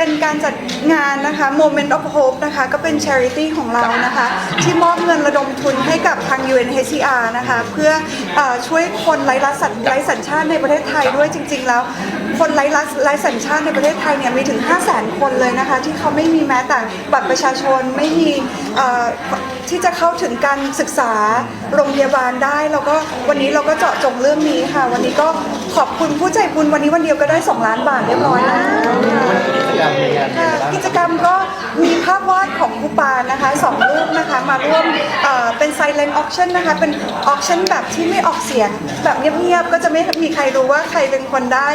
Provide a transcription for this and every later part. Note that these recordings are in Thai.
เป็นการจัดงานนะคะ Moment of Hope นะคะ ก็เป็น charity ของเรานะคะ ที่มอบเงินระดมทุนให้กับทาง UNHCR นะคะ เพื่อเออช่วยคนไร้รัฐสัญไร้สัญชาติในประเทศไทยด้วยจริง ๆ แล้ว คนไร้รัฐไร้สัญชาติในประเทศไทยเนี่ยมีถึง 5 0 0 0 0 0คนเลยนะคะ ที่เขาไม่มีแม้แต่บัตรประชาชนไม่มีที่จะเข้าถึงการศึกษาโรงพยาบาลได้ แล้วก็วันนี้เราก็เจาะจงเรื่องนี้ค่ะ วันนี้ก็ขอบคุณผู้ใจบุญวันนี้วันเดียวก็ได้ 2 ล้านบาทเรียบร้อยแล้วกิจกรรมในงานค่ะกิจกรรมก็มีภาพวาดของครูปานนะคะสองรูปนะคะมาร่วมเป็น silent auction นะคะ เป็น auction แบบที่ไม่ออกเสียง แบบเงียบๆก็จะไม่มีใครรู้ว่าใครเป็นคนได้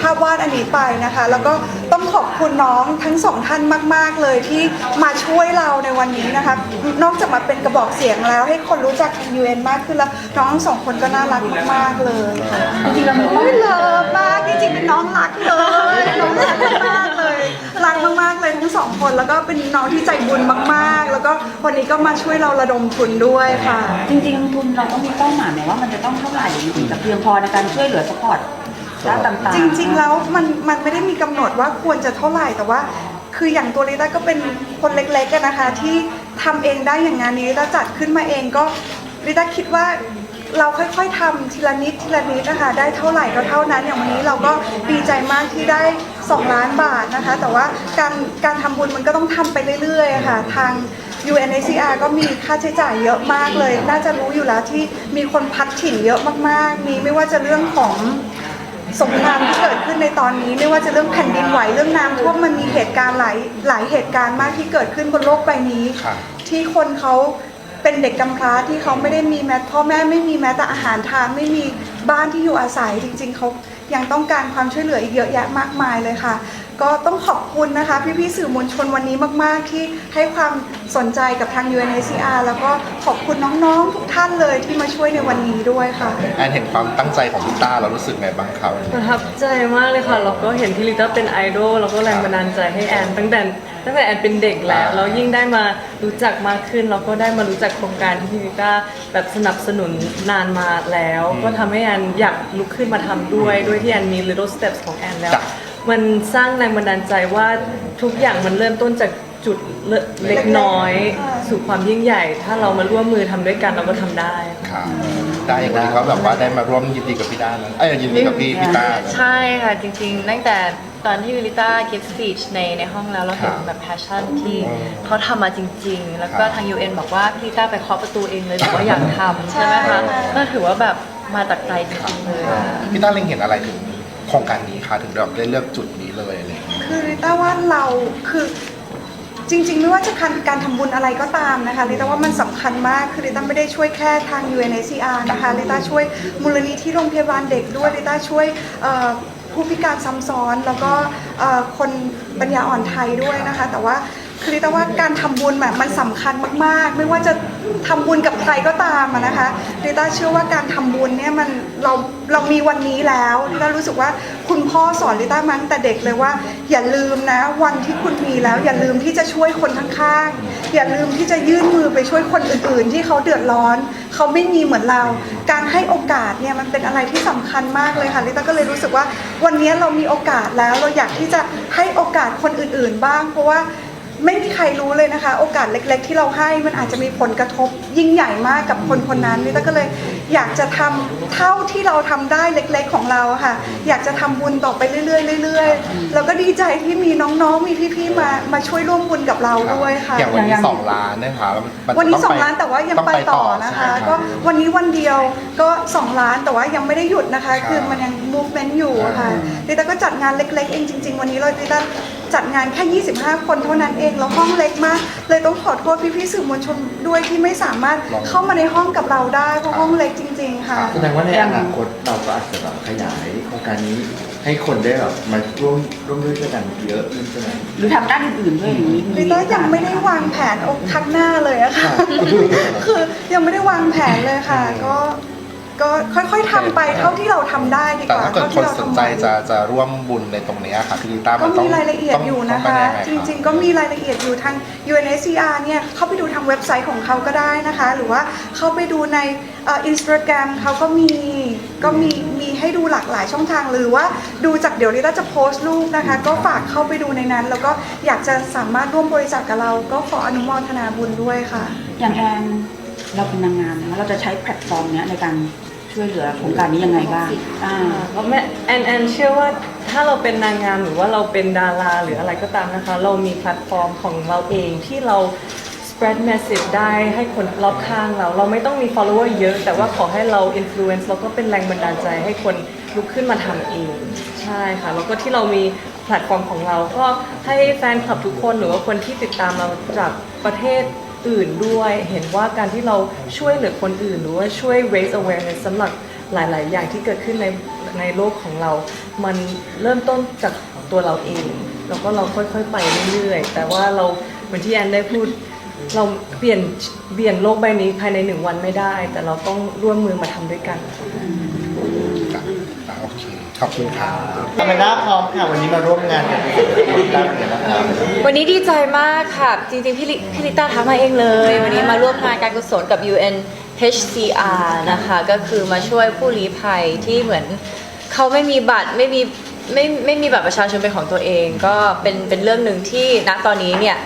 ภาพวาดอันนี้ไปนะคะ แล้วก็ต้องขอบคุณน้องทั้งสองท่านมาก ๆ เลยที่มาช่วยเราในวันนี้นะคะ นอกจากมาเป็นกระบอกเสียงแล้ว ให้คนรู้จัก UN มากขึ้นแล้ว น้องสองคนก็น่ารักมาก ๆ เลยค่ะจริงๆแล้วไม่เลิฟมากจริงๆเป็นน้องรักเลยน้องรักมากเลยรักมากๆเลยทั้งสองคนแล้วก็เป็นน้องที่ใจบุญมากๆ แล้วก็วันนี้ก็มาช่วยเราระดมทุนด้วยค่ะ จริงๆทุนเราก็มีเป้าหมายไหมว่ามันจะต้องเท่าไหร่ถึงจะเพียงพอในการช่วยเหลือสปอร์ต ด้านต่างๆ จริง ๆ แล้วมันมันไม่ได้มีกำหนดว่าควรจะเท่าไหร่แต่ว่า คืออย่างตัวลิต้าก็เป็นคนเล็กๆกันนะคะ ที่ทำเองได้อย่างงานนี้ลิต้าจัดขึ้นมาเองก็ลิต้าคิดว่าเราค่อยๆทำทีละนิดทีละนิดนะคะได้เท่าไหร่ก็เท่านั้น อย่างวันนี้เราก็ดีใจมากที่ได้ 2 ล้านบาทนะคะ แต่ว่าการการทำบุญมันก็ต้องทำไปเรื่อยๆค่ะทาง UNHCR ก็มีค่าใช้จ่ายเยอะมากเลย น่าจะรู้อยู่แล้วที่มีคนพัดถิ่นเยอะมากๆ มีไม่ว่าจะเรื่องของ สงครามที่เกิดขึ้นในตอนนี้ไม่ว่าจะเรื่องแผ่นดินไหวเรื่องน้ำท่วมมันมีเหตุการณ์หลายหลายเหตุการณ์มากที่เกิดขึ้นบนโลกใบนี้ ครับที่คนเขาเป็นเด็กกำพร้าที่เขาไม่ได้มีแม้พ่อแม่ไม่มีแม้แต่อาหารทานไม่มีบ้านที่อยู่อาศัยจริง ๆเขายังต้องการความช่วยเหลืออีกเยอะแยะมากมายเลยค่ะ ก็ต้องขอบคุณนะคะพี่ๆสื่อมวลชนวันนี้มากๆ ที่ให้ความสนใจกับทาง UNHCR แล้วก็ขอบคุณน้องๆทุกท่านเลยที่มาช่วยในวันนี้ด้วยค่ะ แอนเห็นความตั้งใจของลิต้าเรารู้สึกไงบ้างครับ ประทับใจมากเลยค่ะ เราก็เห็นพี่ลิต้าเป็นไอดอลแล้วก็แรงบันดาลใจให้แอนตั้งแต่ตั้งแต่แอนเป็นเด็กแล้วแล้วยิ่งได้มารู้จักมากขึ้น เราก็ได้มารู้จักโครงการที่พี่ลิต้าแบบสนับสนุนนานมาแล้ว ก็ทำให้แอนอยากลุกขึ้นมาทำด้วยด้วยที่แอนมี little steps ของแอนแล้ว จ้ะ มันสร้างแรงบันดาลใจว่าทุกอย่างมันเริ่มต้นจากจุดเล็กน้อยค่ะสู่ความยิ่งใหญ่ ถ้าเรามาร่วมมือทำด้วยกันเราก็ทำได้ครับได้อย่างนี้ก็แบบว่าได้มาร่วมยินดีกับพี่ด้านะเอ้ยยินดีกับพี่พี่ต้านะ ใช่ค่ะ จริงๆ ตั้งแต่ตอนที่วิลิต้า give speech ในในห้องแล้วเราเห็นครับแบบ passion ที่อืมเขาทำมาจริง ๆ แล้วก็ครับทาง UN บอกว่าพี่ลิต้าไปเคาะประตูเองเลยบอกว่าอยากทำใช่ไหมใช่คะค่ะก็ถือว่าแบบมาจากใจจริงๆเลยค่ะพี่ต้าเล็งเห็นอะไรถึง โครงการนี้คะถึงแบบได้เลือกจุดนี้เลยอะไรอย่างเงี้ยคือริต้าว่าเราคือจริงๆ ไม่ว่าจะการการทำบุญอะไรก็ตามนะคะริต้าว่ามันสำคัญมากคือริต้าไม่ได้ช่วยแค่ทาง UNHCR นะคะริต้าช่วยมูลนิธิโรงพยาบาลเด็กด้วยริต้าช่วยเอ่อผู้พิการซ้ำซ้อน แล้วก็เอ่อคนปัญญาอ่อนไทยด้วยนะคะ แต่ว่า คือริต้าว่าการทำบุญแบบมันสำคัญมาก ๆ ไม่ว่าจะทำบุญกับใครก็ตามอะนะคะริต้าเชื่อว่าการทำบุญเนี่ยมันเราเรามีวันนี้แล้วริต้ารู้สึกว่าคุณพ่อสอนริต้ามาตั้งแต่เด็กเลยว่า อย่าลืมนะ วันที่คุณมีแล้ว อย่าลืมที่จะช่วยคนข้างๆอย่าลืมที่จะยื่นมือไปช่วยคนอื่น ๆ ที่เขาเดือดร้อน เขาไม่มีเหมือนเรา การให้โอกาสเนี่ยมันเป็นอะไรที่สำคัญมากเลยค่ะลิต้าก็เลยรู้สึกว่า วันนี้เรามีโอกาสแล้วเราอยากที่จะให้โอกาสคนอื่น ๆ บ้าง เพราะว่า ไม่มีใครรู้เลยนะคะ โอกาสเล็ก ๆ ที่เราให้มันอาจจะมีผลกระทบยิ่งใหญ่มากกับคนคนนั้นลิต้าก็เลยอยากจะทำเท่าที่เราทำได้เล็ก ๆ ของเราอะค่ะ อยากจะทำบุญต่อไปเรื่อยๆเรื่อยๆแล้วก็ดีใจที่มีน้องๆมีพี่ๆมามาช่วยร่วมบุญกับเราด้วยค่ะ อย่างวันอย่านี้งสองล้านนะคะมัวันนี้ต้2ล้านแต่ว่ายังต้ไปต่อนะคะ ใช่ไหมก็วันนี้วันเดียวก็2ล้านแต่ว่ายังไม่ได้หยุดนะคะครับคือมันยัง movement อยู่อะค่ะอืมดิต้าก็จัดงานเล็ก ๆ เองจริง ๆ วันนี้เราดิต้า จัดงานแค่ 25 คนเท่านั้นเอง แล้วห้องเล็กมาก เลยต้องขอโทษพี่ๆสื่อมวลชนด้วยที่ไม่สามารถเข้ามาในห้องกับเราได้เพราะห้องเล็กจริง ๆ ค่ะ แสดงว่าในอนาคตเราก็อาจจะแบบขยายโครงการนี้ให้คนได้แบบมาร่วมร่วมด้วยช่วยกันเยอะขึ้นใช่ไหมหรือทำด้านอื่นๆด้วยอย่างนี้ลิต้ายังไม่ได้วางแผนอกข้างหน้าเลยอะค่ะ คือยังไม่ได้วางแผนเลยค่ะ ก็ ก็ค่อยๆทำไปเท่าที่เราทำได้ดีแต่กว่าถ้าเกิดเท่าคที่นเราสนทำใจไหว จะจะร่วมบุญในตรงนี้ค่ะพี่ลิต้าก็มันต้อมีงรายละเอียดต้งอยู่นะต้คะงเป็นยังไงจริงๆ ก็มีรายละเอียดอยู่ทาง UNHCR เนี่ยเข้าไปดูทางเว็บไซต์ของเขาก็ได้นะคะ หรือว่าเข้าไปดูในอินสตาแกรมเขาก็มีก็มีมีให้ให้ดูหลากหลายช่องทางหรือว่าดูจากเดี๋ยวลิต้าจะโพสต์รูปนะคะ ก็ฝากเข้าไปดูในนั้น แล้วก็อยากจะสามารถร่วมบริจาคกับเรา ก็ขออนุโมทนาบุญด้วยค่ะ อย่างแอน เราเป็นนางงามนะเราจะใช้แพลตฟอร์มเนี้ยในการช่วยเหลือโครงการนี้ยังไงบ้างอ่า เพราะแม่แอนแอนเชื่อว่าถ้าเราเป็นนางงามหรือว่าเราเป็นดาราหรืออะไรก็ตามนะคะ เรามีแพลตฟอร์มของเราเองที่เรา spread message ได้ให้คนรอบข้างเรา เราไม่ต้องมี follower เยอะ แต่ว่าขอให้เรา influence แล้วก็เป็นแรงบันดาลใจให้คนลุกขึ้นมาทำเอง ใช่ค่ะ แล้วก็ที่เรามีแพลตฟอร์มของเรา ก็ให้แฟนคลับทุกคนหรือว่าคนที่ติดตามเราจากประเทศ อื่นด้วย เห็นว่าการที่เราช่วยเหลือคนอื่น หรือว่าช่วย raise awareness สำหรับหลาย ๆ อย่างที่เกิดขึ้นในในโลกของเรา มันเริ่มต้นจากตัวเราเอง แล้วก็เราค่อย ๆ ไปเรื่อย ๆ แต่ว่าเราเหมือนที่แอนได้พูด เราเปลี่ยนเปลี่ยนโลกใบนี้ภายในหนึ่งวันไม่ได้ แต่เราต้องร่วมมือมาทำด้วยกัน ขอบคุณค่ะอแมนด้าพร้อมค่ะวันนี้มาร่วมงานกับคุณลิต้าเป็นไงบ้างครับวันนี้ดีใจมากค่ะ จริงๆ พี่ลิพี่ลิต้าทำมาเองเลย วันนี้มาร่วมงานการกุศลกับ UNHCR นะคะก็คือมาช่วยผู้ลี้ภัยที่เหมือนเขาไม่มีบัตรไม่มีไม่ไม่มีบัตรประชาชนเป็นของตัวเอง ก็เป็นเป็นเรื่องหนึ่งที่ณตอนนี้เนี่ย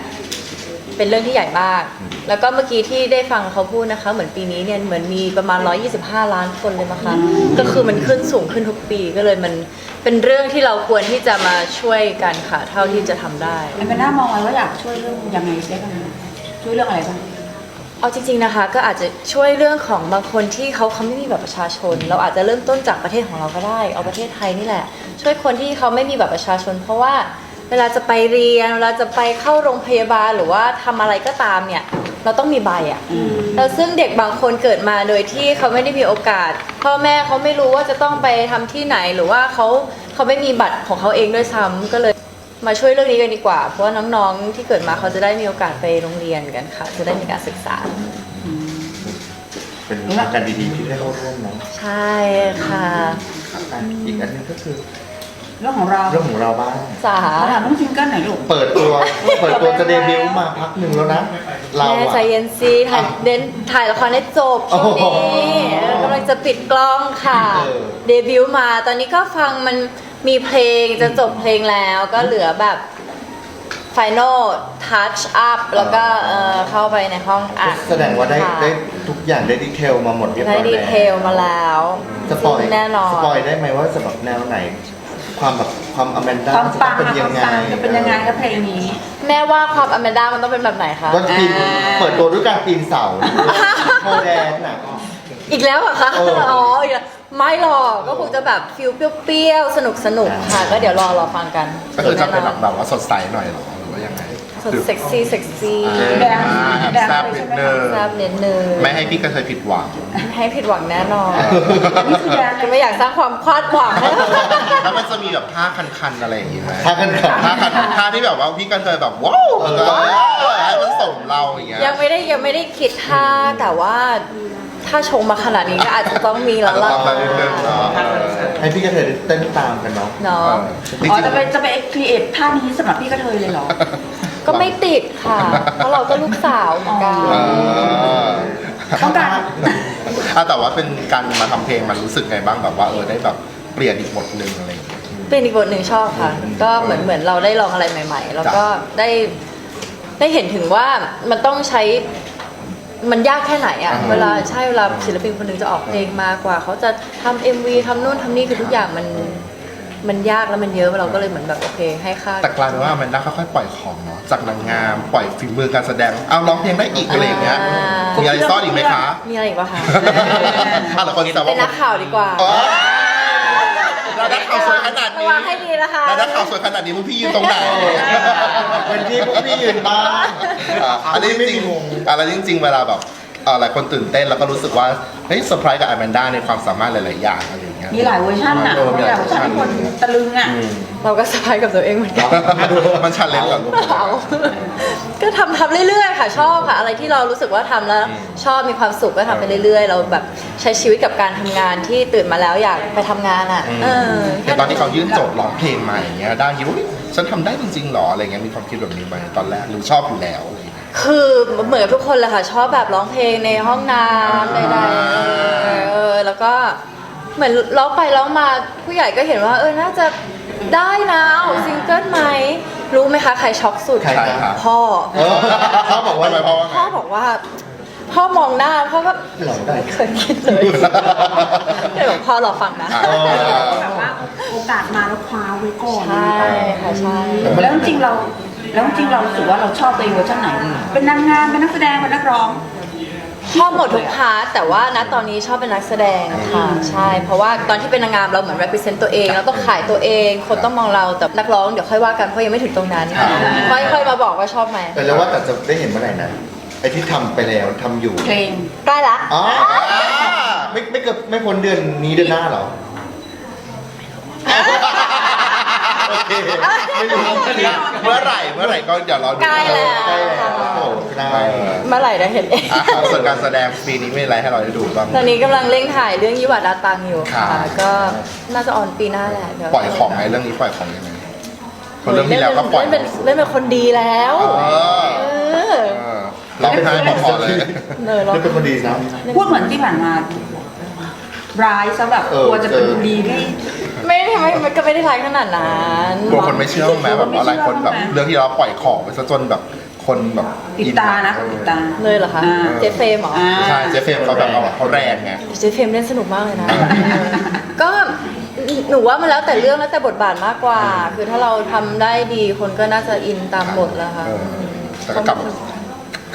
เป็นเรื่องที่ใหญ่มาก แล้วก็เมื่อกี้ที่ได้ฟังเขาพูดนะคะ เหมือนปีนี้เนี่ยเหมือนมีประมาณ 125 ล้านคนเลยมั้งคะก็คือมันขึ้นสูงขึ้นทุกปีก็เลยมันเป็นเรื่องที่เราควรที่จะมาช่วยกันค่ะเท่าที่จะทำได้ แอนเป็นหน้ามองไว้ว่าอยากช่วยเรื่องยังไงได้บ้างช่วยเรื่องอะไรบ้าง เอาจริงๆนะคะก็อาจจะช่วยเรื่องของบางคนที่เขาเขาไม่มีบัตรประชาชน เราอาจจะเริ่มต้นจากประเทศของเราก็ได้ เอาประเทศไทยนี่แหละ ช่วยคนที่เขาไม่มีบัตรประชาชน เพราะว่า เวลาจะไปเรียน เวลาจะไปเข้าโรงพยาบาลหรือว่าทำอะไรก็ตามเนี่ย เราต้องมีใบอะแล้วซึ่งเด็กบางคนเกิดมาโดยที่เขาไม่ได้มีโอกาส พ่อแม่เขาไม่รู้ว่าจะต้องไปทำที่ไหนหรือว่าเขาเขาไม่มีบัตรของเขาเองด้วยซ้ำก็เลยมาช่วยเรื่องนี้กันดีกว่า เพราะว่าน้องๆที่เกิดมาเขาจะได้มีโอกาสไปโรงเรียนกันค่ะ จะได้มีการศึกษา เป็นโครงการดีๆที่ได้เข้าร่วมเนาะใช่ค่ะอะอีกอันหนึงก็คือ เรื่องของเราเรื่องของเราบ้างสาขอถามน้องซิงเกิลหน่อยลูกเปิดตัว เปิดตัวจะเดบิวต์มาพักหนึ่งแล้วนะ เราแม่อะใจเย็นซีถ่ายอะเดนถ่ายละครได้จบช่วงโอ้โหนี้เออกำลังจะปิดกล้องค่ะ เออ เดบิวต์มาตอนนี้ก็ฟังมันมีเพลงจะจบเพลงแล้วก็เหลือแบบ Final Touch Up แล้วก็เอ่อเข้าไปในห้องอัดแสดงว่าได้ค่ะได้ทุกอย่างได้ดีเทลมาหมดเรียบร้ได้อยดีแล้วเทลมาแล้วสปอยซึ่งแน่นอน สปอยได้ไหมว่าสำหรับแนวไหน ความแบบความอแมนด้าความจะปังเป็นอะคยัวามงไงปังจะเป็นยังไงกับเพลงนี้ แม่ว่าความอแมนด้ามันต้องเป็นแบบไหนคะ ก็ปีนเปิดตัวด้วยการปีนเสาโคแดนน่ะ อีกแล้วเหรอคะ เอออ๋ อ๋ออีกแล้วไม่หรอกก็คงจะแบบฟิลเปรี้ยวๆสนุกสนุกๆ ค่ะ ก็เดี๋ยวรอรอฟังกันก็คือจะเป็นแบบแบบว่าสดใสหน่อยเหรอหรือว่ายังไง สดเซ็กซี่เซ็กซี่แดนอ่าแดนแซ่บเลยนิใช่ดไหมนึงแซ่บนิดนึงไม่ให้พี่กระเทยผิดหวัง ให้ผิดหวังแน่นอนนี่คือแดนเลจะยไม่อยากสร้างความคาดหวัง แล้วมันจะมีแบบท่าคันๆอะไรอย่างงี้ไหมพากันขับท่าคันท่าที่แบบว่าพี่กระเทยแบบว้าวแล้วก็ให้มันส่งเราอย่างเงี้ย ยังไม่ได้ยังไม่ได้คิดท่าแต่ว่าถ้าชงมาขนาดนี้ก็อาจจะต้องมีแล้วล่ะ อาจจะต้องมานิดนึงเนาะ ให้พี่กระเทยได้เต้นตามกันเนาะ เนาะ จริอ๋องจะไปจะไปครีเอทท่านี้สำหรับพี่กระเทยเลยเหรอ ก็ไม่ติดค่ะ เพราะเราก็ลูกสาวเหมือนกันๆเออต้องการ อะแต่ว่าเป็นการมาทำเพลงมันรู้สึกไงบ้างแบบว่าเออได้แบบเปลี่ยนอีกบทหนึ่งอะไรอย่างเงี้ย เป็นอีกบทหนึ่งชอบค่ะ ก็เหมือนเหมือนเราได้ลองอะไรใหม่ ๆ แล้วก็ได้ได้เห็นถึงว่ามันต้องใช้มันยากแค่ไหนอะอ่าเวลาใช่เวลาศิลปินคนหนึ่งจะออกเพลงมากกว่า เขาจะทำ MV ทำนู่นทำนี่คือทุกอย่างมัน มันยากแล้วมันเยอะเราก็เลยเหมือนแบบโอเคให้ค่า แต่กลายเป็นว่าแมนด้าค่อยๆปล่อยของเนาะจากนางงามปล่อยฝีมือการแสดงเอาร้องเพลงได้อีกอะไรอย่างเงี้ยอ่ามีอะไรซ่อนอีกไหมคะมีอะไรอีกปะคะอะแล้วคนแต่เป็นว่านักข่าวดีกว่าอ๋อเราได้ข่าวสวยขนาดระนี้วังให้ดีนะคะ เราได้ข่าวสวยขนาดนี้พวกพี่ยืนตรงไหน เป็นที่พวกพี่ยืนบ้าง อะอันนี้จริงๆอะไรจริง ๆ เวลาแบบเอ่อหลายคนตื่นเต้นแล้วก็รู้สึกว่า เฮ้ยเซอร์ไพรส์กับอแมนด้าในความสามารถหลาย ๆ อย่างอะไรอย่างเงี้ย มีหลายเวอร์ชันอะเออมีมีหหลาลายยเวเวออร์ร์ชัชันนที่คนตะลึงอะ เราก็สบายกับตัวเองเหมือนกัน มันชันเลนจ์เหรอลูกเขาก็ทำทำเรื่อยๆค่ะ ชอบค่ะ อะไรที่เรารู้สึกว่าทำแล้วชอบมีความสุขก็ทำไปเรื่อย ๆ เราแบบใช้ชีวิตกับการทำงานที่ตื่นมาแล้วอยากไปทำงานอะเออแต่ตอนที่เขายื่นโจทย์ร้องเพลงมาอย่างเงี้ยด้าคิดว่าเฮ้ยฉันทำได้จริงๆหรออะไรเงี้ยมีความคิดแบบนี้ไหมตอนแรกหรือชอบอยู่แล้วอะไรเงี้ยคือเหมือนกับทุกคนแหละค่ะ ชอบแบบร้องเพลงในห้องน้ำใดๆเออแล้วก็ เหมือนร้องไปร้องมาผู้ใหญ่ก็เห็นว่า เออน่าจะได้นะออกซิงเกิลไหมรู้ไหมคะใครช็อกสุดใครใช่ครับ พ่อ เออเขาบอกว่าทำไมเพราะว่าไง พ่อบอกว่า พ่อมองหน้าพ่อก็หลอกได้ ไม่เคยคิดเลยเดี๋ยวบอกพ่อรอฟังนะอ่าแบบว่าโอกาสมาแล้วคว้าไว้ก่อนใช่ค่ะใช่ แล้วจริงๆเรา แล้วจริงๆเรารู้สึกว่าเราชอบตัวเองเวอร์ชันไหน เป็นนางงามเป็นนักแสดงเป็นนักร้อง ชอบหมดทุกพาร์ทแต่ว่าณตอนนี้ชอบเป็นนักแสดงค่ะใช่ เพราะว่าตอนที่เป็นนางงามเราเหมือน represent ตัวเองเราต้องขายตัวเอง คนต้องมองเราแต่นักร้องเดี๋ยวค่อยว่ากันเพราะยังไม่ถึงตรงนั้นอ่าค่อยค่อยมาบอกว่าชอบไหมแต่แล้วว่าแต่จะได้เห็นเมื่อไหร่นะไอ้ที่ทำไปแล้วทำอยู่เพลงใกล้ละอ๋อไม่ไม่เกิดไม่พ้นเดือนนี้เดือนหน้าเหรอโอเค ไม่รู้เมื่อไหร่เมื่อไหร่ก็อย่ารอดูใกล้แล้ว ใกล้แล้วโอ้โหได้เออเมื่อไหร่ได้เห็นเองอะส่วนการแสดงปีนี้มีอะไรให้เราได้ดูบ้าง ตอนนี้กำลังเร่งถ่ายเรื่องยิวาดาตังอยู่ค่ะครับก็น่าจะออนปีหน้าแหละเดี๋วปล่อยของไงเรื่องนี้ปล่อยของยังไงเพราะเรื่องที่แล้วก็ปล่อยเล่นเป็นเล่นเป็นคนดีแล้วเออเออเออร้องไห้พอๆเลย เนอเรานี่เป็นคนดีนะ พูดเหมือนที่ผ่านมาร้ายซะแบบเออกลัวจะเป็นเออ ดีไม่ ไม่ได้ไม่ไม่ก็ไม่ได้ร้ายขนาดนั้นกลัวคนไม่เชื่อไหมแบบว่าหลายคนแบบไม่เชื่อเรื่องที่เราปล่อยของไปซะจนแบบคนแบบปิดตานะปิดตา เลยเหรอคะอ่า เจฟเฟรมเหรออ่าใช่เจฟเฟมเขาแบบเอาเขาแรงไง เจฟเฟรมเล่นสนุกมากเลยนะ ก็หนูว่ามันแล้วแต่เรื่องแล้วแต่บทบาทมากกว่า คือถ้าเราทำได้ดีคนก็น่าจะอินตามบทแล้วค่ะเออแต่ก็กลับ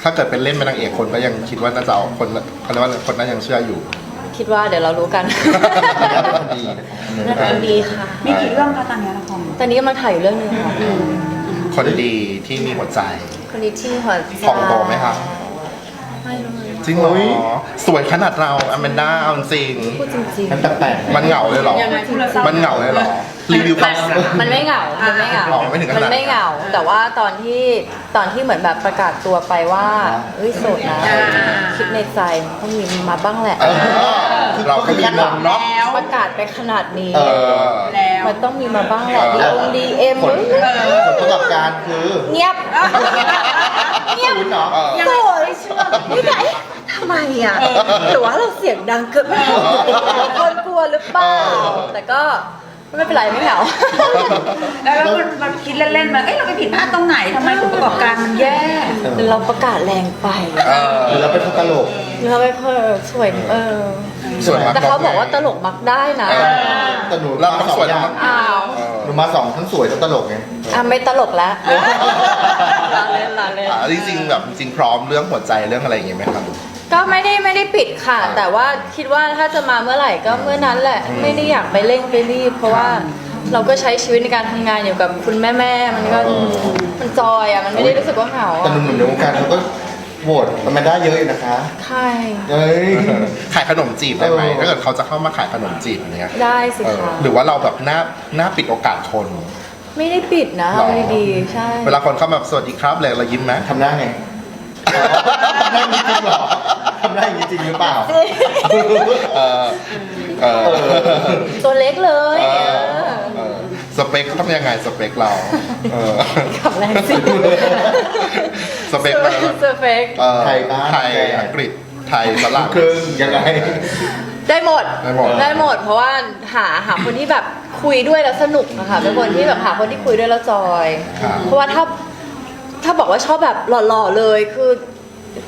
ถ้าเกิดเป็นเล่นเป็นนางเอกคนก็ยังคิดว่าน่าจะเอาคนเขาเรียกว่าคนนั้นยังเชื่ออยู่ คิดว่าเดี๋ยวเรารู้กันนี่เป็นคนดีนะครับน่าจะดีค่ะ มีกี่เรื่องคะตอนนี้ละครตอนนี้กำลังถ่ายอยู่เรื่องหนึงค่ะคนดีที่มีหัวใจ คนนี้ที่หัวใจของโตไหมครับ ไม่รู้เลย จริงเหรอสวยขนาดเราอแมนด้าเอาจริงพูดจริงมันแปลกๆมันเหงาเลยเหรอ ยังไงพูดแล้วเศร้ามันเหงาเลยเหรอ รีวิวความ ๆ มันไม่เหงา มันไม่เหงา อ๋อไม่ถึงขนาดนั้น มันไม่เหงา แต่ว่าตอนที่ตอนที่เหมือนแบบประกาศตัวไปว่าเฮ้ยโสดนะคิดในใจต้องมีมาบ้างแหละ เออเราก็มีนมเนาะแล้วประกาศไปขนาดนี้ เออ แล้วมันต้องมีมาบ้างแหละเอดีอองดีเอ็มผลผลประกอบการคือ เงียบ เงียบศูนย์เหรอเออโสดไม่ได้ทำไมอะหรือว่าเราเสียงดังเกินไปคนกลัวหรือเปล่า แต่ก็ไม่เป็นไรไม่เหงา แล้วแล้วมันมันคิดเล่นๆมาเอ้ยเราไปผิดพลาดตรงไหนทำไมผลประกอบการมันแย่ เราประกาศแรงไปเออ หรือเราเป็นคนตลก เราไม่ค่อยสวยเออ สวยมากแต่เขาบอกว่าตลกมักได้นะ เออ แต่หนูเรามาต้องสอสวยงอย่างอ้าวเออหนูมาสองทั้งสวยทั้งตลกไง อะไม่ตลกแล้ว ลาเล่นลาเล่น อะจริงๆแบบจริงๆพร้อมเรื่องหัวใจเรื่องอะไรอย่างเงี้ยไหมครับ ก็ไม่ได้ไม่ได้ปิดค่ะอ่าแต่ว่าคิดว่าถ้าจะมาเมื่อไหร่ก็เมื่อนั้นแหละไม่ได้อยากไปเร่งไปรีบ เพราะว่าเราก็ใช้ชีวิตในการทำงานอยู่กับคุณแม่แม่ๆมันก็มันจอยอะมันไม่ได้รู้สึกว่าเหงาแต่อะหนุ่มๆในวงการเขาก็โหวตอแมนด้าเยอะอยู่นะคะใช่เฮ้ย ขายขนมจีบได้ไหมเออ ถ้าเกิดเขาจะเข้ามาขายขนมจีบอย่างเงี้ยได้สิเออคะหรือว่าเราแบบหน้าหน้าปิดโอกาสคน ไม่ได้ปิดนะหรอ เอาดีๆใช่ เวลาคนเข้ามาสวัสดีครับเลยเรายิ้มไหมทำหน้าไงทำหน้าอย่างนี้จริงเหรอทำหน้าอย่างนี้จริงหรือเปล่า เออเออตัวเล็กเลยเอเอออเออสเปคต้องยังไงสเปคเราเออขับแรงสิสเปคเราเซอร์เฟกเออไทยบ้านไทยอังกฤษไทยฝรั่ง ครึ่งยังไง ได้หมดได้หมดได้หมด เพราะว่าหาหาคนที่แบบคุยด้วยแล้วสนุกนะคะเป็นคนที่แบบหาคนที่คุยด้วยแล้วจอย ครับ เพราะว่าถ้าถ้าบอกว่าชอบแบบหล่อๆเลยคือ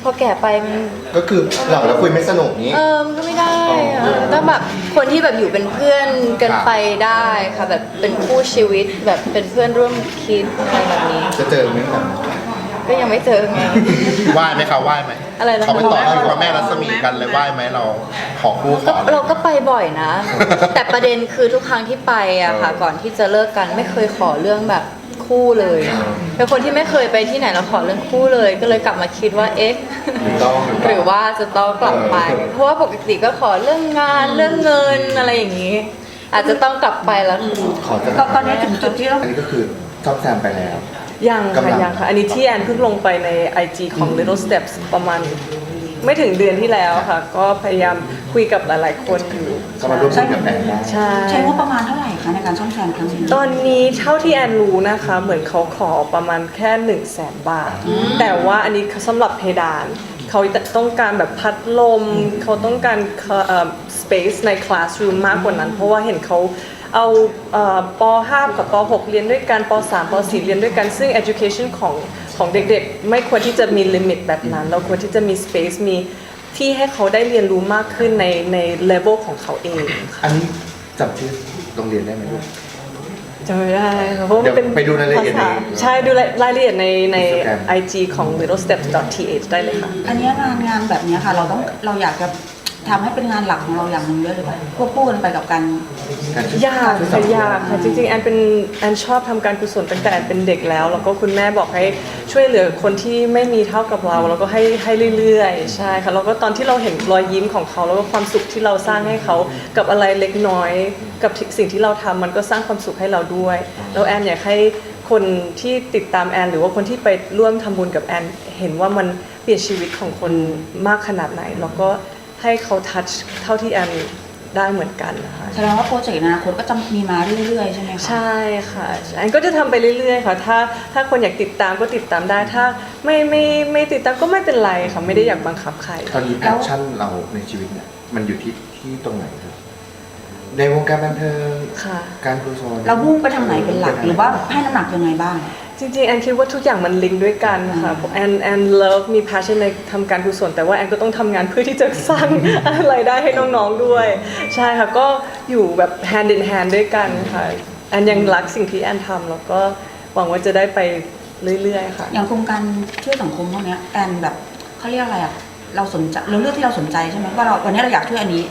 พอแก่ไปมันก็คือหลับแล้วคุยไม่สนุกนี้ เออมันก็ไม่ได้อะต้องแบบคนที่แบบอยู่เป็นเพื่อนกันไปได้ค่ะแบบเป็นคู่ชีวิตแบบเป็นเพื่อนร่วมคิดอะไรแบบนี้ จะเจอไหมแบบ ก็ยังไม่เจอไง ไหว้ไหมคะไหว้ไหมอะไรนะ เขาไปต่อคิวพระแม่รัศมีกันเลยไหว้ไหมเราขอคู่ขก็ออะไร เราก็ไปบ่อยนะ แต่ประเด็นคือทุกครั้งที่ไปอะค่ะก่อนที่จะเลิกกันไม่เคยขอเรื่องแบบคู่เลยเป็นคนที่ไม่เคยไปที่ไหนแล้วขอเรื่องคู่เลย ก็เลยกลับมาคิดว่าเอ๊ะต้องหรือว่าจะต้องกลับไปเพราะว่าปกติก็ขอเรื่องงานเรื่องเงินอะไรอย่างนี้ อาจจะต้องกลับไปแล้ว ขอจะตอนตอนนี้ถึงจุดที่เราอันนี้ก็คือซ่อมแซมไปแล้ว ยังกำลัค่ะงยังค่ะ อันนี้ที่แอนเพิ่งลงไปใน IG ของ Little Steps ประมาณ ไม่ถึงเดือนที่แล้วค่ะ ก็พยายามคุยกับหลาย ๆ คนอยู่ก็มาร่วมมือกับแอนได้ ใช่ ใช้งบประมาณเท่าไหร่คะในการซ่อมแซมครั้งนี้ตอนนี้เท่าที่แอนรู้นะคะ เหมือนเขาขอประมาณแค่1นึ่งแสนบาท แต่ว่าอันนี้สำหรับเพดาน เขาต้องการแบบพัดลม เขาต้องการเอ่อ space ใน classroom มากกว่านั้น เพราะว่าเห็นเขา เอาเอ่อป .5 กับป .6 เรียนด้วยกันป .3 ป .4 เรียนด้วยกัน ซึ่ง education ของของเด็กๆ ไม่ควรที่จะมี limit แบบนั้น เราควรที่จะมี space มีที่ให้เขาได้เรียนรู้มากขึ้นในใน level ของเขาเองค่ะอันนี้จำชื่อโรงเรียนได้ไหมลูก จำไม่ได้ค่ะเพราะมันเป็นเดี๋ยวไปดูรายละเอียดในภาษาใช่ดูรายละเอียดในใน Instagram IG ของ little steps th ได้เลยค่ะ อันเนี้ยงานงานแบบเนี้ยค่ะ เราต้องเราอยากจะ ทำให้เป็นงานหลักของเราอย่างหนึ่งด้วยหรือเปล่าควบคู่กันไปกับการ การช่วยยากช่วยสัค่ะงคมยากค่ะจริงๆแอนเป็นแอนชอบทำการกุศลตั้งแต่แอนเป็นเด็กแล้ว แล้วก็คุณแม่บอกให้ช่วยเหลือคนที่ไม่มีเท่ากับเรา แล้วก็ให้ให้เรื่อยๆ ใช่ค่ะแล้วก็ตอนที่เราเห็นรอยยิ้มของเขา แล้วก็ความสุขที่เราสร้างให้เขากับอะไรเล็กน้อย กับสิ่งที่เราทำมันก็สร้างความสุขให้เราด้วยแล้วแอนอยากให้คนที่ติดตามแอน หรือว่าคนที่ไปร่วมทำบุญกับแอน เห็นว่ามันเปลี่ยนชีวิตของคนมากขนาดไหน แล้วก็ ให้เขาทัชเท่าที่แอนได้เหมือนกันนะคะแสดงว่าโปรเจกต์ในอนาคตก็จะมีมาเรื่อยๆใช่ไหมคะใช่ค่ะอันก็จะทำไปเรื่อย ๆ ค่ะ ถ้าถ้าคนอยากติดตามก็ติดตามได้ถ้าไม่ไม่ไม่ติดตามก็ไม่เป็นไรค่ะไม่ได้อยากบังคับใคร ตอนนี้แพชชั่นเราในชีวิตเนี่ยมันอยู่ที่ที่ตรงไหนครับ ในวงการบันเทิงค่ะ การกุศลเรามุ่งไปทางไหนเป็นหลักหรือว่าให้น้ำหนักยังไงบ้าง จริงๆแอนคิดว่าทุกอย่างมันลิงก์ด้วยกันค่ะแอนแอนเลิฟมี passion ในทำการกุศลแต่ว่าแอนก็ต้องทำงานเพื่อที่จะสร้างอะไรายได้ให้น้องๆด้วย ใช่ค่ะก็อยู่แบบ hand in hand ด้วยกันค่ะแอนยังรักสิ่งที่แอนทำแล้วก็หวังว่าจะได้ไปเรื่อยๆค่ะ อย่างโครงการช่วยสังคมพวกเนี้ยแอนแบบเขาเรียกอะไรอะเราสนใจเราเลือกที่เราสนใจใช่ไหมว่าเราวันนี้เราอยากช่วยอันนี้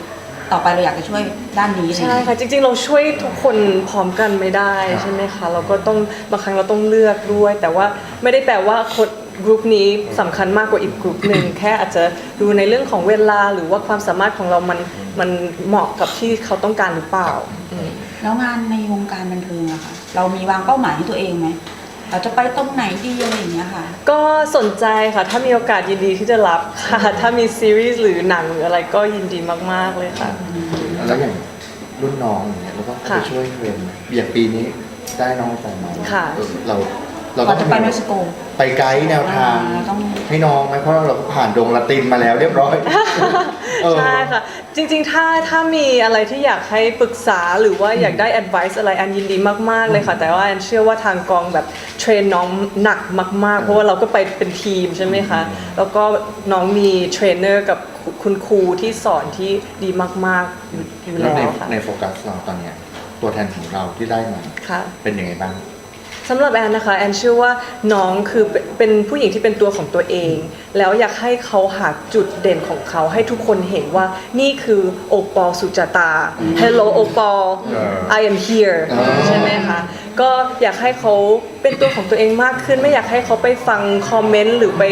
ต่อไปเราอยากจะช่วยด้านนี้อะไรอย่างใช่เงี้ยค่ะจริงๆเราช่วยทุกคนพร้อมกันไม่ได้ใช่ไหมคะ เราก็ต้องบางครั้งเราต้องเลือกด้วย แต่ว่าไม่ได้แปลว่าคนกลุ่มนี้สำคัญมากกว่าอีกกลุ่มหนึ่ง แค่อาจจะดูในเรื่องของเวลาหรือว่าความสามารถของเรามันมันเหมาะกับที่เขาต้องการหรือเปล่าอืมแล้วงานในวงการบันเทิงอะค่ะเรามีวางเป้าหมายให้ตัวเองไหม เราจะไปตรงไหนดีอะไรอย่างเงี้ยค่ะ ก็สนใจค่ะ ถ้ามีโอกาสยินดีที่จะรับค่ะ ถ้ามีซีรีส์หรือหนังหรืออะไรก็ยินดีมากๆเลยค่ะ แล้วอย่างรุ่นน้องอย่างเงี้ยเราต้องเข้าไปค่ะช่วยเทรนอย่างปีนี้ได้น้องไปมาค่ะ เออเรา เราเราต้องจะไปเม็กซิโก ไปไกด์แนวทางอ่าต้อง ให้น้องไหมเพราะเราก็ผ่านดงละตินมาแล้วเรียบร้อย เออ ใช่ค่ะ จริงๆ ถ้าถ้ามีอะไรที่อยากให้ปรึกษาหรือว่าอยากได้ advice อะไรอันยินดีมากๆเลยค่ะ แต่ว่าอันเชื่อว่าทางกองแบบเทรนน้องหนักมากๆ เพราะว่าเราก็ไปเป็นทีมใช่ไหมคะ แล้วก็น้องมีเทรนเนอร์กับคุณครูที่สอนที่ดีมากๆอยู่อยู่แล้วแล้ในวค่ะในโฟกัสเราตอนเนี้ยตัวแทนของเราที่ได้มาค่ะ เป็นยังไงบ้าง สำหรับแอนนะคะแอนเชื่อว่าน้องคือเป็นเป็นผู้หญิงที่เป็นตัวของตัวเอง แล้วอยากให้เขาหาจุดเด่นของเขาให้ทุกคนเห็นว่านี่คือโอปอลสุจตา Hello โอปอล I am here อ่าใช่ไหมคะก็อยากให้เขาเป็นตัวของตัวเองมากขึ้น ไม่อยากให้เขาไปฟังคอมเมนต์หรือไป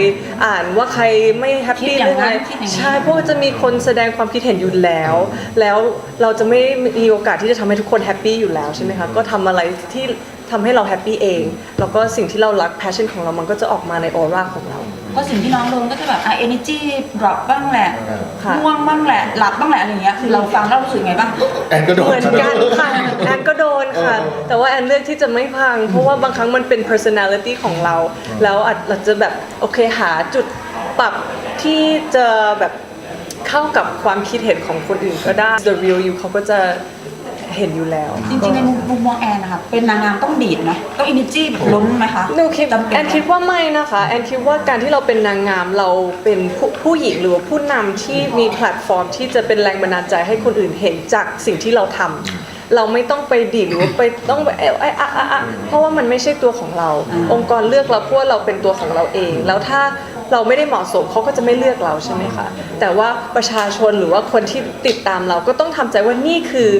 อ่านว่าใครไม่แฮปปี้คิดอย่างเรื่องอะไรนั้นคิดอย่างนี้ใช่เพราะว่าจะมีคนแสดงความคิดเห็นอยู่แล้ว แล้วเราจะไม่มีโอกาสที่จะทำให้ทุกคนแฮปปี้อยู่แล้วใช่ไหมคะก็ทำอะไรที่ ทำให้เราแฮปปี้เอง แล้วก็สิ่งที่เรารัก passion ของเรามันก็จะออกมาในออร่าของเรา เพราะสิ่งที่น้องโดนก็จะแบบอะ energy drop บ้างแหละค่ะง่วงบ้างแหละ หลับบ้างแหละอะไรอย่างเงี้ยคือเราฟังแล้วรู้สึกไงบ้างแอนก็โดนเหมือนกันค่ะแอนก็โดนค่ะเออแต่ว่าแอนเลือกที่จะไม่พัง เพราะว่าบางครั้งมันเป็น personality ของเรา แล้วอาจเราจะแบบโอเคหาจุดปรับที่จะแบบเข้ากับความคิดเห็นของคนอื่นก็ได้ the real you เขาก็จะ เห็นอยู่แล้วจริงๆในมุมมุมมองแอนนะคะเป็นนางงามต้องดีดไหมต้อง energy แบบล้นไหมคะหนูคิดจำเป็แอนคิดว่าไม่นะคะแอนคิดว่าการที่เราเป็นนางงามเราเป็นผู้ผู้หญิงหรือว่าผู้นำที่มีแพลตฟอร์ม ที่จะเป็นแรงบันดาลใจให้คนอื่นเห็นจากสิ่งที่เราทำเราไม่ต้องไปดีดหรือว่าไปต้องไปเอ้ยเอ้ยอะอะอะเพราะว่ามันไม่ใช่ตัวของเรา องค์กรเลือกเราเพราะว่าเราเป็นตัวของเราเอง แล้วถ้า เราไม่ได้เหมาะสมเขาก็จะไม่เลือกเราใช่ไหมคะแต่ว่าประชาชนหรือว่าคนที่ติดตามเราก็ต้องทำใจว่านี่คือ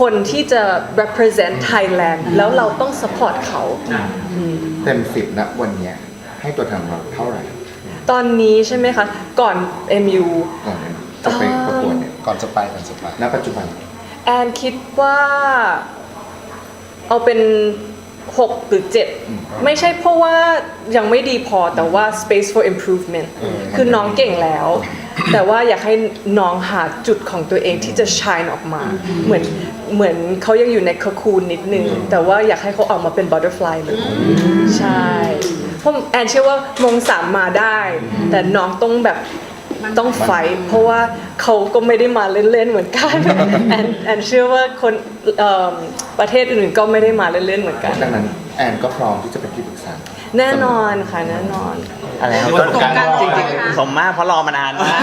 คนที่จะ represent Thailand แล้วเราต้อง support เขาเต็มสิบนะวันเนี้ยให้ตัวแทนของเราเท่าไหร่ ตอนนี้ใช่ไหมคะ ก่อน MU ก่อนจะไปประกวดเนี่ยก่อนจะไปก่อนจะไปณปัจจุบันแอนคิดว่าเอาเป็น 6 หรือ 7 ไม่ใช่เพราะว่ายังไม่ดีพอแต่ว่า space for improvement คือน้องเก่งแล้ว แต่ว่าอยากให้น้องหาจุดของตัวเองที่จะ shine ออกมา เหมือนเหมือนเขายังอยู่ในคคูนนิดนึง แต่ว่าอยากให้เขาออกมาเป็น butterfly เลยใช่เพราะแอนเชื่อว่ามงสามมาได้ แต่น้องต้องแบบ ต้องไฟท์เพราะว่าเขาก็ไม่ได้มาเล่นๆเหมือนกันแอนแอนเชื่อว่าคนเอิ่มประเทศอื่นๆก็ไม่ได้มาเล่นๆเหมือนกัน ดังนั้นแอนก็พร้อมที่จะเป็นที่ปรึกษา แน่นอนค่ะแน่นอน อะไรครับเรียกว่าสงกรานต์จริงๆสมมากเพราะรอมานานมาก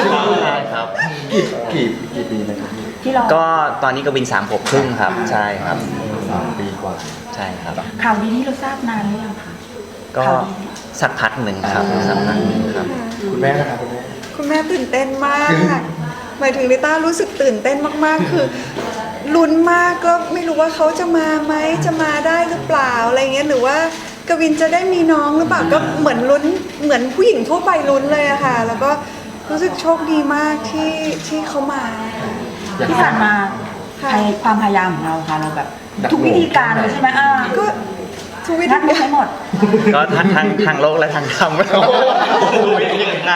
ครับ กี่กี่กี่ปีนะครับที่เราก็ตอนนี้ก็วินสามขวบครึ่งครับ ใช่ครับ สามปีกว่า ใช่ครับ ข่าวดีนี้เราทราบนานหรือยังคะก็สักพักหนึ่งครับสักพักหนึ่งครับ คุณแม่นะครับคุณแม่ คุณแม่ตื่นเต้นมาก หมายถึงลิต้ารู้สึกตื่นเต้นมากๆ คือลุ้นมากก็ไม่รู้ว่าเขาจะมาไหมจะมาได้หรือเปล่าอะไรเงี้ยหรือว่ากวินจะได้มีน้องหรือเปล่าก็เหมือนลุ้นเหมือนผู้หญิงทั่วไปลุ้นเลยอะค่ะ แล้วก็รู้สึกโชคดีมากที่ที่เขามา ที่ผ่านมาค่ะ พยความพยายามของเราค่ะเราแบบดักทุกวิธีการเลยใช่ไหมอ่า ก็ ทุกวิงัธีดไม่กาใช้รหมด ก็ทั้งทั้งทางโลกและทางธรรม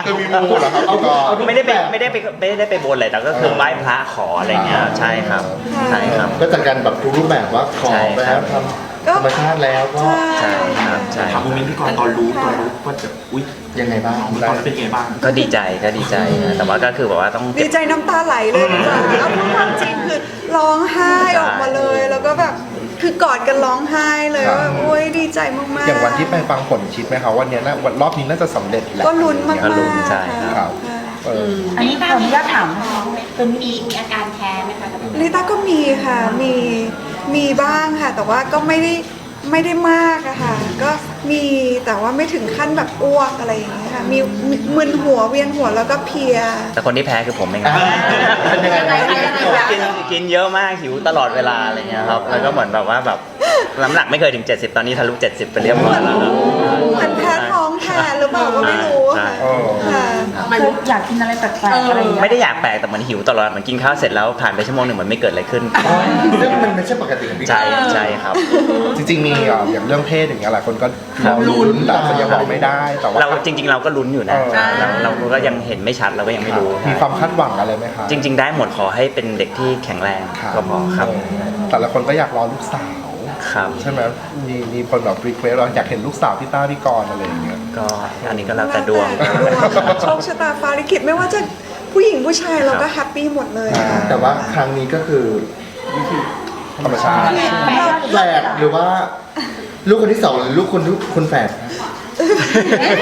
คือมีมูลเหรอครับพี่กรณ์ไม่ได้ไปไม่ได้ไปไม่ได้ไปบนเลยแต่ก็คือไหว้พระขออะไรเงี้ยใช่ครับใช่ครับ ก็จัดการแบบทุกรูปแบบว่าขอใช่แล้ครัวบทำธรรมชาติแล้วก็ใช่ใช่ครับใช่ถามโมเมนต์พี่กรณ์ตอนรู้ตอนรู้ว่าจะอุ้ยยังไงบ้างตอนนั้นเป็นไงบ้าง ก็ดีใจก็ดีใจนะแต่ว่าก็คือแบบว่าต้องดีใจน้ำตาไหลเลยดีกว่าเอาพูดความจริงคือร้องไห้ออกมาเลยแล้วก็แบบ คือกอดกันร้องไห้เลยครับว่าแบบโอ้ยดีใจมากๆอย่างวันที่ไปฟังผลคิดไหมคะวันเนี้ยนะวันรอบนี้น่าจะสำเร็จแหละก็ลุ้นมากก็ลุ้นๆใช่ค่ะครับค่ะเอออันนี้ขออนุญาตถามเป็นมีมีอาการแพ้ไหมคะกับลิต้าก็มีค่ะมีมีบ้างค่ะ แต่ว่าก็ไม่ได้ไม่ได้มากอะค่ะ ก็ มีแต่ว่าไม่ถึงขั้นแบบอ้วกอะไรอย่างเงี้ยค่ะมีมีมึนหัวเวียนหัวแล้วก็เพลีย แต่คนที่แพ้คือผมเองนะเป็นยังไงบ้างกินกินเยอะมากหิวตลอดเวลาอะไรเงี้ยครับแล้วก็เหมือนแบบว่าแบบน้ำหนักไม่เคยถึง 70 ตอนนี้ทะลุ70 ไปเรียบร้อยแล้วครับ เหมือนแพ้ท้องแทนหรือเปล่าก็ไม่รู้อะค่ะเออ ค่ะเคยอยากกินอะไรแปลกๆอะไรอย่างเงี้ยไม่ได้อยากแปลกแต่เหมือนหิวตลอดเหมือนกินข้าวเสร็จแล้วผ่านไปชั่วโมงหนึ่งเหมือนไม่เกิดอะไรขึ้นซึ่งมันไม่ใช่ปกติของพี่ใช่ใช่ครับ จริงๆมีอะอย่างเรื่องเพศอย่างเงี้ยหลายคนก็รอลุ้นแต่ก็ยังบอกไม่ได้แต่ว่าเราจริง ๆ เราก็ลุ้นอยู่นะเออเราเราก็ยังเห็นไม่ชัดเราก็ยังไม่รู้มีความคาดหวังอะไรไหมคะจริง ๆ ได้หมดขอให้เป็นเด็กที่แข็งแรงครับก็พอครับเออแต่ละคนก็อยากรอลูกสาว ครับ ใช่ไหมมีมีคนแบบรีเควสเราอยากเห็นลูกสาวพี่ต้าพี่กรณ์อะไรอย่างเงี้ย ก็อันนี้ก็แล้วแต่ดวงแล้แต่ดวงโชคชะตาฟ้าลิขิตไม่ว่าจะผู้หญิงผู้ชายเราก็แฮปปี้หมดเลยค่ะแต่ว่าครั้งนี้ก็คือธรรมชาติแฝดหรือว่า ลูกคนที่สองหรือลูกคนที่คนแฝด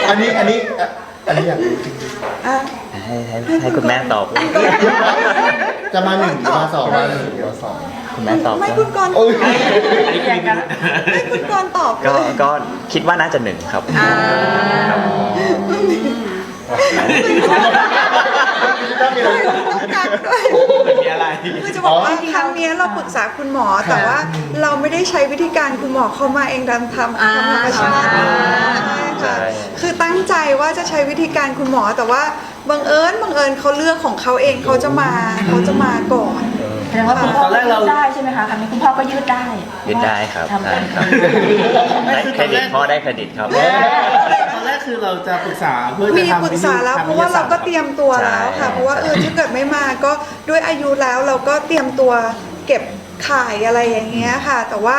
อันนี้อันนี้อันนี้อยากรู้จริงอะให้ให้ให้คุณแม่ตอบ ๆจะมาหนึ่งหรือมาสองมาหนึ่งเดียวสอง คุณแม่ตอบไม่คุณกรณ์โอ้ยไม่คุณกรณ์ตอบเลก็ยก็คิดว่าน่าจะหนึ่งครับครับต้องการด้วยมีอะไร คือจะบอกว่าครั้งเนี้ยเราปรึกษาคุณหมอแต่ว่าเราไม่ได้ใช้วิธีการคุณหมอเข้ามาเองดันทำทำธรรมชาติใช่ค่ะคือตั้งใจว่าจะใช้วิธีการคุณหมอแต่ว่าบังเอิญบังเอิญเขาเลือกของเขาเองเขาจะมาเขาจะมาก่อน แสดงว่าคุณพ่อก็ยืดได้ใช่ไหมคะครั้งนี้คุณพ่อก็ยืดได้ยืดได้ครับทำได้ครับได้เครดิตพ่อได้เครดิตครับ ตอนแรกคือเราจะปรึกษาเพื่อจะมีทำปรึกษาแล้วเพราะว่าเราก็เตรียมตัวแล้วค่ะ ใช่ เพราะว่าเออถ้าเกิดไม่มาก็ด้วยอายุแล้วเราก็เตรียมตัวเก็บขายอะไรอย่างเงี้ยค่ะ แต่ว่า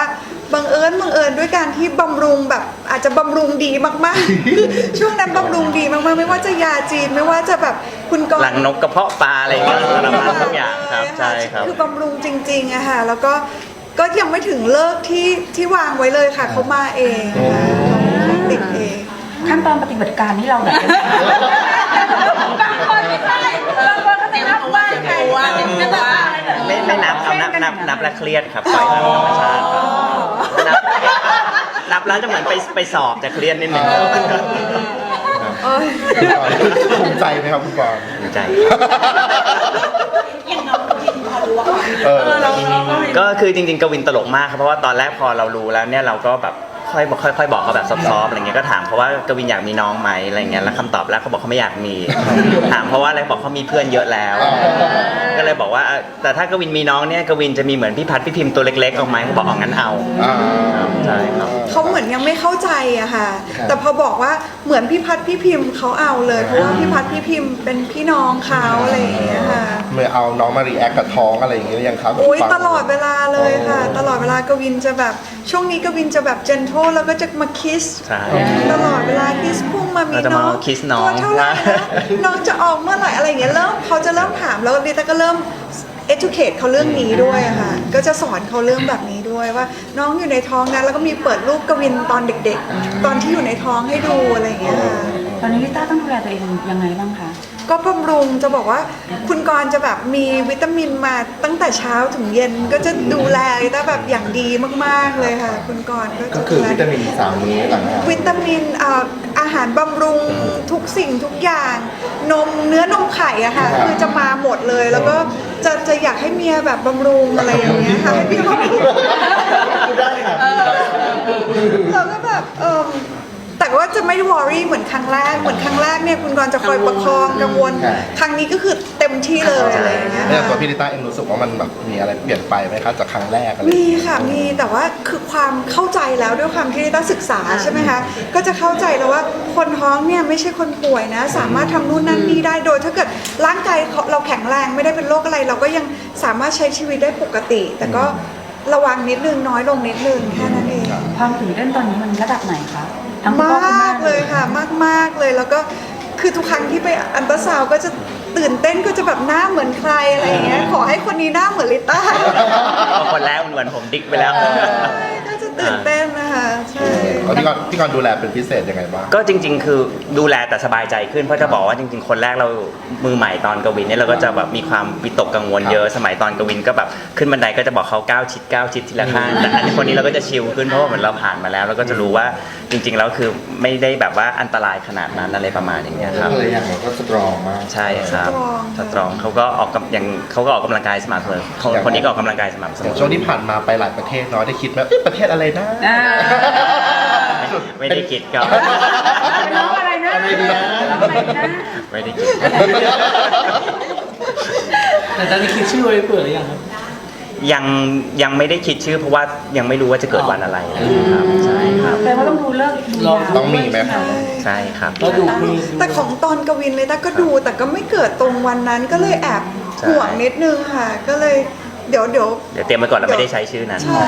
บังเอิญบังเอิญด้วยการที่บำรุงแบบอาจจะบำรุงดีมากๆคือช่วงนั้นบำรุงดีมากๆ ไม่ว่าจะยาจีนไม่ว่าจะแบบคุณกรณ์ หลังนกกระเพาะปลาอะไรอย่างเงี้ยสารพัดทุกอย่างครับใช่ครับคือบำรุงจริงๆอะค่ะแล้วก็ก็ยังไม่ถึงเลิกที่ที่วางไว้เลยค่ะเขามาเองค่ะเขาติดเอง ขั้นตอนปฏิบัติการนี่เราแบบบางคนไม่ใช่บางคนก็จะนับว่าไงว่าจะแบบอะไรแบบ ไม่ไม่นับครับนับนับนับแล้วเครียดครับปล่อยตามธรรมชาติครับ นับนับแล้วจะเหมือนไปไปสอบจะเครียดนิดนึงภูมิใจไหมครับคุณกรณ์ดีใจ อย่างน้องวินพอรู้ว่าเขาเออ ก็คือจริงๆกวินตลกมากครับเพราะว่าตอนแรกพอเรารู้แล้วเนี่ยเราก็แบบ ค่อยบอกค่อยๆบอกเขาแบบซอฟๆอะไรเงี้ยก็ถามเขาว่ากวินอยากมีน้องไหมอะไรเงี้ยแล้วคำตอบแรกเขาบอกเขาไม่อยากมี ถามเพราะว่าอะไรบอกเขามีเพื่อนเยอะแล้ว ก็เลยบอกว่าเอ่อแต่ถ้ากวินมีน้องเนี่ยกวินจะมีเหมือนพี่พัดพี่พิมพ์ตัวเล็กๆเอาไหมเขาบอกเอางั้นเอาอ่าใช่ครับ เขาเหมือนยังไม่เข้าใจอะค่ะครับแต่พอบอกว่าเหมือนพี่พัดพี่พิมพ์เขาเอาเลยเพราะว่าพี่พัดพี่พิมพ์เป็นพี่น้องเขาอะไรอย่างเงี้ยค่ะ เมื่อเอาน้องมารีแอคกับท้องอะไรอย่างเงี้ยหรือยังครับโอ้ยฟัง ตลอดเวลาเลยค่ะ ตลอดเวลากวินจะแบบ ช่วงนี้กวินจะแบบเจนโทแล้วก็จะมาคิสใช่ตลอดเวลาคิสพุ่งมานี้เราจะมาน้อง kiss น้องตัวเท่าไหร่นะน้องจะออกเมื่อไหร่อะไรอย่างเงี้ยเริ่มเขาจะเริ่มถามแล้วลิต้าก็เริ่ม educate เขาเรื่องนี้ด้วยอะค่ะ ก็จะสอนเขาเรื่องแบบนี้ด้วยว่า น้องอยู่ในท้องนะแล้วก็มีเปิดรูปกวินตอนเด็ก ๆ ตอนที่อยู่ในท้องให้ดูอะไรอย่างเงี้ยค่ะ ตอนนี้ลิต้าต้องดูแลตัวเองยังไงบ้างคะ ก็บำรุงจะบอกว่าคุณกรณ์จะแบบมีวิตามินมาตั้งแต่เช้าถึงเย็นก็จะดูแลลิต้าแบบอย่างดีมากๆเลยค่ะ คุณกรณ์ก็ก็จะคือดูแลวิตามินสามมื้อหลังอาหารวิตามินเอ่ออาหารบำรุงทุกสิ่งทุกอย่าง นมเนื้อนมไข่อะค่ะคือจะมาหมดเลย แล้วก็จะจะอยากให้เมียแบบบำรุงอะไรอย่างเงี้ยค่ะให้เมียบำรุงได้ค่ะ เราก็แบบเออ แต่ว่าจะไม่วอรี่เหมือนครั้งแรกเหมือนครั้งแรกเนี่ยคุณกรณ์จะคอยประคองกังวลครั้งนี้ก็คือเต็มที่เลยอะไรอย่างเงี้ยเนี่ยตัวค่ะพี่ลิต้าเองรู้สึกว่ามันแบบมีอะไรเปลี่ยนไปไหมคะจากครั้งแรกอะไรมีค่ะมีแต่ว่าคือความเข้าใจแล้วด้วยความที่ได้ศึกษาใช่ไหมคะก็จะเข้าใจแล้วว่าคนท้องเนี่ยไม่ใช่คนป่วยนะ สามารถทำนู่นนั่นนี่ได้โดย ถ้าเกิดร่างกายเราแข็งแรงไม่ได้เป็นโรคอะไร เราก็ยังสามารถใช้ชีวิตได้ปกติ แต่ก็ระวังนิดนึงน้อยลงนิดนึงแค่นั้นเอง ความตื่นเต้นตอนนี้มันระดับไหนคะ ทั้งมคุณพ่อคุณแม่ากเลยค่ะมากมากๆเลยแล้วก็คือทุกครั้งที่ไปอันตราซาวด์ก็จะตื่นเต้นก็จะแบบหน้าเหมือนใครอะไรอย่างเงี้ยขอให้คนนี้หน้าเหมือนลิต้าคนแรกเหมือนผมดิกไปแล้ว ก็จะ ตื่นเต้นนะคะใช่แล้วพี่กรณ์พี่กรณ์ดูแลเป็นพิเศษยังไงบ้างก็จริง ๆ คือดูแลแต่สบายใจขึ้นเพราะจะบอกว่าจริง ๆ คนแรกเรามือใหม่ตอนกวินเนี่ยเราก็จะแบบมีความวิตกกังวลเยอะสมัยตอนกวินก็แบบขึ้นบันไดก็จะบอกเขาก้าวชิดก้าวชิดทีละขั้นแต่อันนี้คนนี้เราก็จะชิลขึ้นเพราะว่าเหมือนเราผ่านมาแล้วเราก็จะรู้ว่าจริง ๆ แล้วคือไม่ได้แบบว่าอันตรายขนาดนั้นอะไรประมาณอย่างเงี้ยครับก็เลยอย่างเราก็สตรองมาก ใช่ครับสตรองเขาก็ออกกำอย่างเขาก็ออกกำลังกายสม่ำเสมอคนคนนี้ก็ออกกำลังกายสม่ำเสอมย่างอช่วงที่ผ่านมาไปหลายประเทศเนาะได้คิดไหมเอ้ยประเทศอะไรนะอ่า ไม่ได้คิดครับ เป็นน้องอะไรนะอะไรดีนะ น้องอะไรนะไม่ได้คิดแต่ตอนนี้คิดชื่อไว้เผื่อหรือยังครับ ยังยังไม่ได้คิดชื่อเพราะว่ายังไม่รู้ว่าจะเกิดวันอะไรนะครับใช่ครับแปลว่าต้องดูเลิกษ์ดูยามต้องมีไหมครับ ใช่ครับแล้วดูมีแต่ของตอนกวินเลยต้าก็ดูแต่ก็ไม่เกิดตรงวันนั้นก็เลยแอบใช่ ห่วงนิดนึงค่ะ ก็เลยเดี๋ยวเดี๋ยวเดี๋ยวเตรียมไว้ก่อนเราไม่ได้ใช้ชื่อนั้น ใช่